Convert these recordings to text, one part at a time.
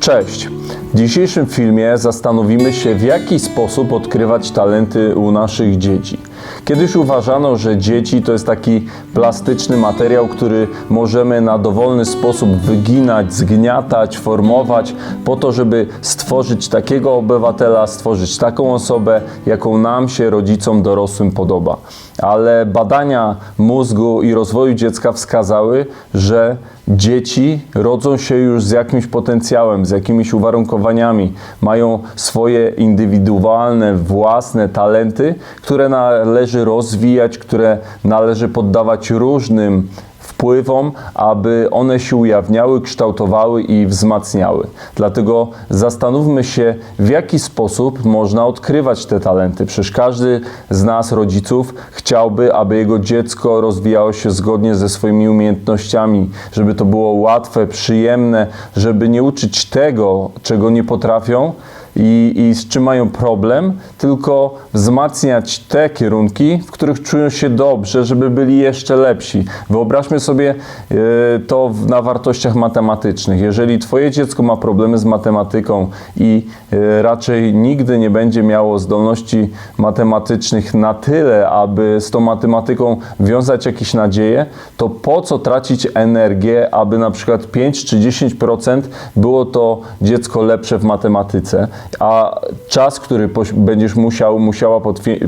Cześć! W dzisiejszym filmie zastanowimy się, w jaki sposób odkrywać talenty u naszych dzieci. Kiedyś uważano, że dzieci to jest taki plastyczny materiał, który możemy na dowolny sposób wyginać, zgniatać, formować, po to, żeby stworzyć takiego obywatela, stworzyć taką osobę, jaką nam się, rodzicom dorosłym podoba. Ale badania mózgu i rozwoju dziecka wskazały, że dzieci rodzą się już z jakimś potencjałem, z jakimiś uwarunkowaniami, mają swoje indywidualne, własne talenty, które należy rozwijać, które należy poddawać różnym wpływom, aby one się ujawniały, kształtowały i wzmacniały. Dlatego zastanówmy się, w jaki sposób można odkrywać te talenty. Przecież każdy z nas, rodziców, chciałby, aby jego dziecko rozwijało się zgodnie ze swoimi umiejętnościami, żeby to było łatwe, przyjemne, żeby nie uczyć tego, czego nie potrafią, i, i z czym mają problem, tylko wzmacniać te kierunki, w których czują się dobrze, żeby byli jeszcze lepsi. Wyobraźmy sobie e, to na wartościach matematycznych. Jeżeli Twoje dziecko ma problemy z matematyką i e, raczej nigdy nie będzie miało zdolności matematycznych na tyle, aby z tą matematyką wiązać jakieś nadzieje, to po co tracić energię, aby na przykład 5 czy 10% było to dziecko lepsze w matematyce, a czas, który będziesz musiał, musiała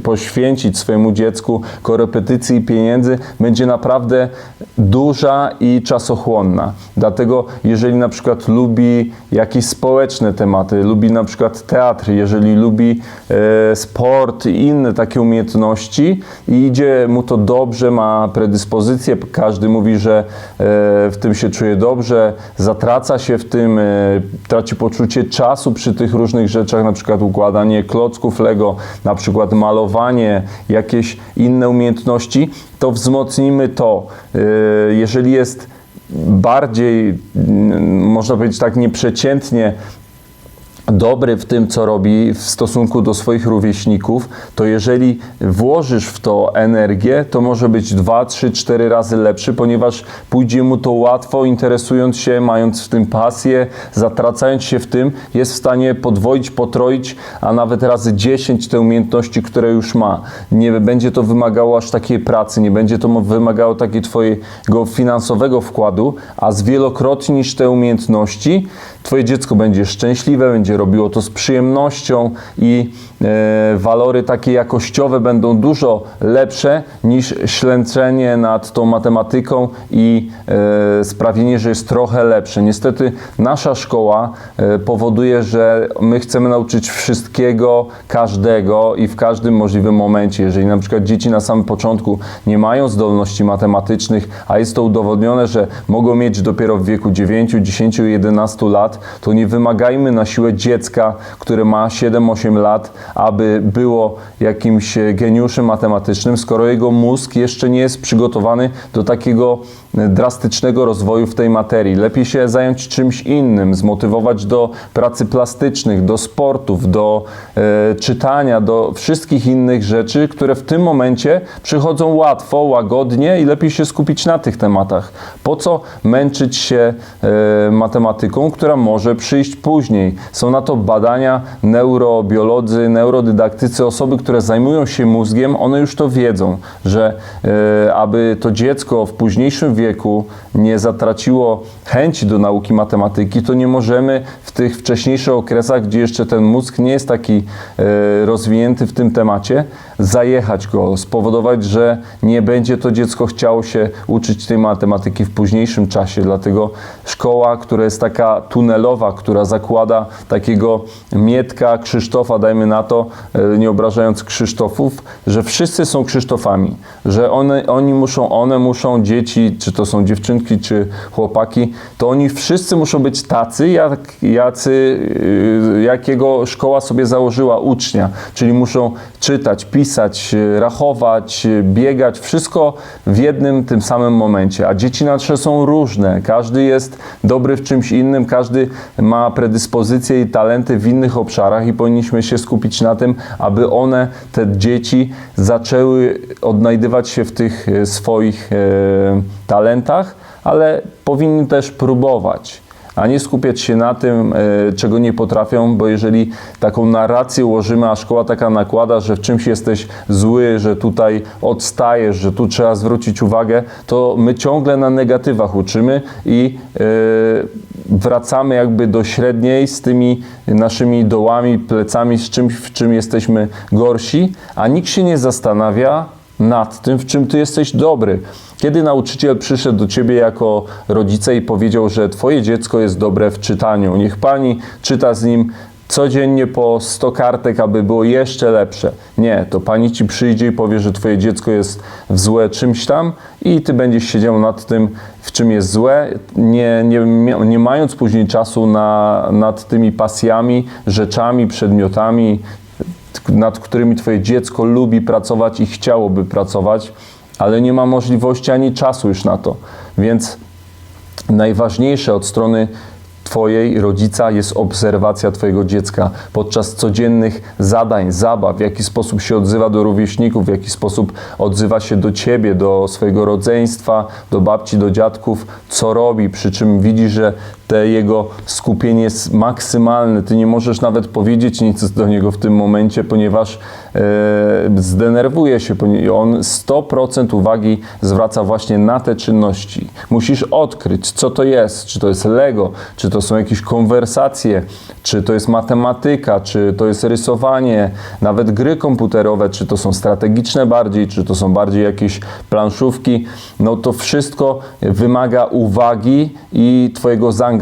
poświęcić swojemu dziecku, korepetycji i pieniędzy, będzie naprawdę duża i czasochłonna. Dlatego, jeżeli na przykład lubi jakieś społeczne tematy, lubi na przykład teatr, jeżeli lubi e, sport i inne takie umiejętności i idzie mu to dobrze, ma predyspozycję, każdy mówi, że e, w tym się czuje dobrze, zatraca się w tym, e, traci poczucie czasu przy tych różnych rzeczach, na przykład układanie klocków Lego, na przykład malowanie, jakieś inne umiejętności, to wzmocnimy to. E, Jeżeli jest bardziej, mm, można powiedzieć tak, nieprzeciętnie dobry w tym, co robi w stosunku do swoich rówieśników, to jeżeli włożysz w to energię, to może być 2, 3, 4 razy lepszy, ponieważ pójdzie mu to łatwo, interesując się, mając w tym pasję, zatracając się w tym, jest w stanie podwoić, potroić, a nawet razy 10 te umiejętności, które już ma. Nie będzie to wymagało aż takiej pracy, nie będzie to wymagało takiego twojego finansowego wkładu, a zwielokrotnisz te umiejętności, twoje dziecko będzie szczęśliwe, będzie robiło to z przyjemnością i e, walory takie jakościowe będą dużo lepsze niż ślęczenie nad tą matematyką i e, sprawienie, że jest trochę lepsze. Niestety nasza szkoła e, powoduje, że my chcemy nauczyć wszystkiego, każdego i w każdym możliwym momencie. Jeżeli na przykład dzieci na samym początku nie mają zdolności matematycznych, a jest to udowodnione, że mogą mieć dopiero w wieku 9, 10, 11 lat, to nie wymagajmy na siłę dziecka, które ma 7-8 lat, aby było jakimś geniuszem matematycznym, skoro jego mózg jeszcze nie jest przygotowany do takiego e, drastycznego rozwoju w tej materii. Lepiej się zająć czymś innym, zmotywować do pracy plastycznych, do sportów, do e, czytania, do wszystkich innych rzeczy, które w tym momencie przychodzą łatwo, łagodnie i lepiej się skupić na tych tematach. Po co męczyć się e, matematyką, która może przyjść później? Są na to badania neurobiolodzy, neurodydaktycy, osoby, które zajmują się mózgiem, one już to wiedzą, że e, aby to dziecko w późniejszym wieku nie zatraciło chęci do nauki matematyki, to nie możemy w tych wcześniejszych okresach, gdzie jeszcze ten mózg nie jest taki e, rozwinięty w tym temacie, zajechać go, spowodować, że nie będzie to dziecko chciało się uczyć tej matematyki w późniejszym czasie. Dlatego szkoła, która jest taka która zakłada takiego Mietka, Krzysztofa, dajmy na to, e, nie obrażając Krzysztofów, że wszyscy są Krzysztofami, że one, oni muszą, one muszą, dzieci, czy to są dziewczynki, czy chłopaki, to oni wszyscy muszą być tacy, jak, jacy, y, jakiego szkoła sobie założyła ucznia, czyli muszą czytać, pisać, y, rachować, y, biegać, wszystko w jednym tym samym momencie. A dzieci nasze są różne, każdy jest dobry w czymś innym, każdy ma predyspozycje i talenty w innych obszarach i powinniśmy się skupić na tym, aby one, te dzieci, zaczęły odnajdywać się w tych e, swoich e, talentach, ale powinny też próbować. A nie skupiać się na tym, e, czego nie potrafią, bo jeżeli taką narrację ułożymy, a szkoła taka nakłada, że w czymś jesteś zły, że tutaj odstajesz, że tu trzeba zwrócić uwagę, to my ciągle na negatywach uczymy i e, wracamy jakby do średniej z tymi naszymi dołami, plecami, z czymś, w czym jesteśmy gorsi, a nikt się nie zastanawia nad tym, w czym ty jesteś dobry. Kiedy nauczyciel przyszedł do ciebie jako rodzice i powiedział, że twoje dziecko jest dobre w czytaniu, niech pani czyta z nim codziennie po 100 kartek, aby było jeszcze lepsze. Nie, to pani ci przyjdzie i powie, że twoje dziecko jest w złe czymś tam i ty będziesz siedział nad tym, w czym jest złe, nie, nie, nie mając później czasu na, nad tymi pasjami, rzeczami, przedmiotami, nad którymi twoje dziecko lubi pracować i chciałoby pracować, ale nie ma możliwości ani czasu już na to. Więc najważniejsze od strony Twojej rodzica jest obserwacja Twojego dziecka podczas codziennych zadań, zabaw, w jaki sposób się odzywa do rówieśników, w jaki sposób odzywa się do Ciebie, do swojego rodzeństwa, do babci, do dziadków, co robi, przy czym widzisz, że te jego skupienie jest maksymalne. Ty nie możesz nawet powiedzieć nic do niego w tym momencie, ponieważ e, zdenerwuje się. On 100% uwagi zwraca właśnie na te czynności. Musisz odkryć, co to jest. Czy to jest Lego, czy to są jakieś konwersacje, czy to jest matematyka, czy to jest rysowanie, nawet gry komputerowe, czy to są strategiczne bardziej, czy to są bardziej jakieś planszówki. No to wszystko wymaga uwagi i Twojego zaangażowania.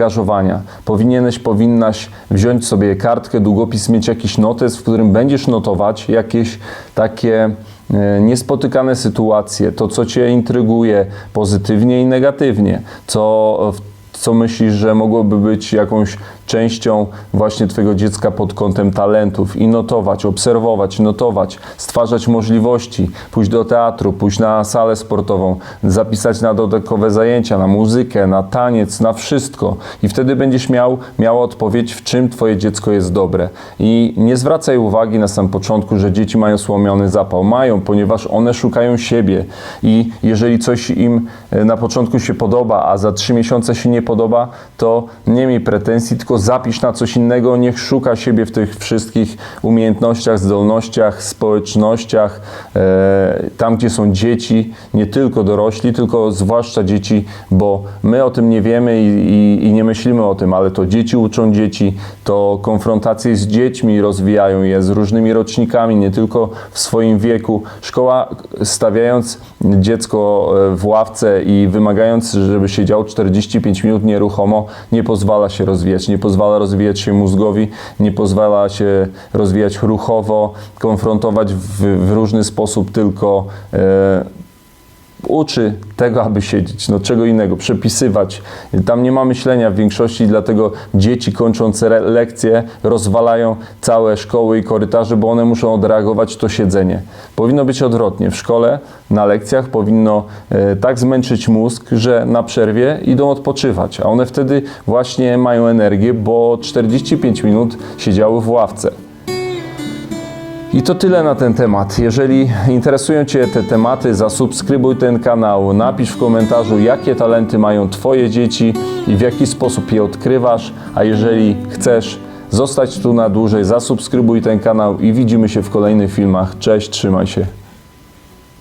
Powinieneś, powinnaś wziąć sobie kartkę, długopis, mieć jakiś notes, w którym będziesz notować jakieś takie e, niespotykane sytuacje, to co Cię intryguje pozytywnie i negatywnie, co, co myślisz, że mogłoby być jakąś częścią właśnie Twojego dziecka pod kątem talentów i notować, obserwować, notować, stwarzać możliwości, pójść do teatru, pójść na salę sportową, zapisać na dodatkowe zajęcia, na muzykę, na taniec, na wszystko. I wtedy będziesz miał, miał odpowiedź, w czym Twoje dziecko jest dobre. I nie zwracaj uwagi na samym początku, że dzieci mają słomiony zapał. Mają, ponieważ one szukają siebie. I jeżeli coś im e, na początku się podoba, a za trzy miesiące się nie podoba, to nie miej pretensji, tylko zapisz na coś innego, niech szuka siebie w tych wszystkich umiejętnościach, zdolnościach, społecznościach, e, tam gdzie są dzieci, nie tylko dorośli, tylko zwłaszcza dzieci, bo my o tym nie wiemy i, i, i nie myślimy o tym, ale to dzieci uczą dzieci, to konfrontacje z dziećmi rozwijają je, z różnymi rocznikami, nie tylko w swoim wieku. Szkoła stawiając dziecko e, w ławce i wymagając, żeby siedział 45 minut nieruchomo, nie pozwala się rozwijać, nie pozwala rozwijać się mózgowi, nie pozwala się rozwijać ruchowo, konfrontować w, w różny sposób, tylko e, uczy tego, aby siedzieć, no czego innego, przepisywać. Tam nie ma myślenia w większości, dlatego dzieci kończąc re- lekcje rozwalają całe szkoły i korytarze, bo one muszą odreagować to siedzenie. Powinno być odwrotnie. W szkole, na lekcjach powinno e, tak zmęczyć mózg, że na przerwie idą odpoczywać, a one wtedy właśnie mają energię, bo 45 minut siedziały w ławce. I to tyle na ten temat. Jeżeli interesują Cię te tematy, zasubskrybuj ten kanał, napisz w komentarzu, jakie talenty mają Twoje dzieci i w jaki sposób je odkrywasz. A jeżeli chcesz zostać tu na dłużej, zasubskrybuj ten kanał i widzimy się w kolejnych filmach. Cześć, trzymaj się.